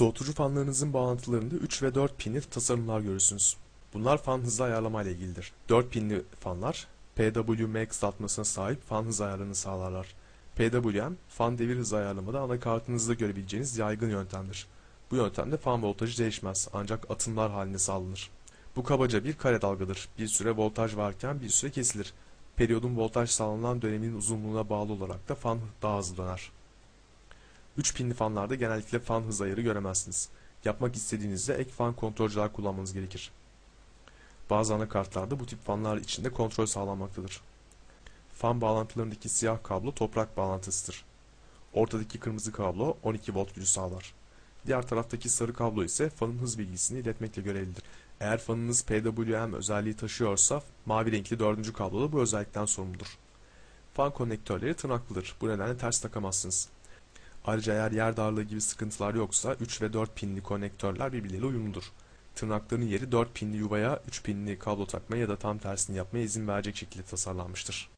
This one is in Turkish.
Soğutucu fanlarınızın bağlantılarında 3 ve 4 pinli tasarımlar görürsünüz. Bunlar fan hızı ayarlama ile ilgilidir. 4 pinli fanlar PWM kısaltmasına sahip fan hızı ayarlarını sağlarlar. PWM, fan devir hızı ayarlamada anakartınızda görebileceğiniz yaygın yöntemdir. Bu yöntemde fan voltajı değişmez ancak atımlar halinde sağlanır. Bu kabaca bir kare dalgadır. Bir süre voltaj varken bir süre kesilir. Periyodun voltaj sağlanan dönemin uzunluğuna bağlı olarak da fan daha hızlı döner. 3 pinli fanlarda genellikle fan hız ayarı göremezsiniz. Yapmak istediğinizde ek fan kontrolcüler kullanmanız gerekir. Bazı anakartlarda bu tip fanlar içinde kontrol sağlanmaktadır. Fan bağlantılarındaki siyah kablo toprak bağlantısıdır. Ortadaki kırmızı kablo 12 volt gücü sağlar. Diğer taraftaki sarı kablo ise fanın hız bilgisini iletmekle görevlidir. Eğer fanınız PWM özelliği taşıyorsa mavi renkli dördüncü kablo da bu özellikten sorumludur. Fan konnektörleri tırnaklıdır. Bu nedenle ters takamazsınız. Ayrıca eğer yer darlığı gibi sıkıntılar yoksa 3 ve 4 pinli konnektörler birbirleriyle uyumludur. Tırnakların yeri 4 pinli yuvaya 3 pinli kablo takmaya ya da tam tersini yapmaya izin verecek şekilde tasarlanmıştır.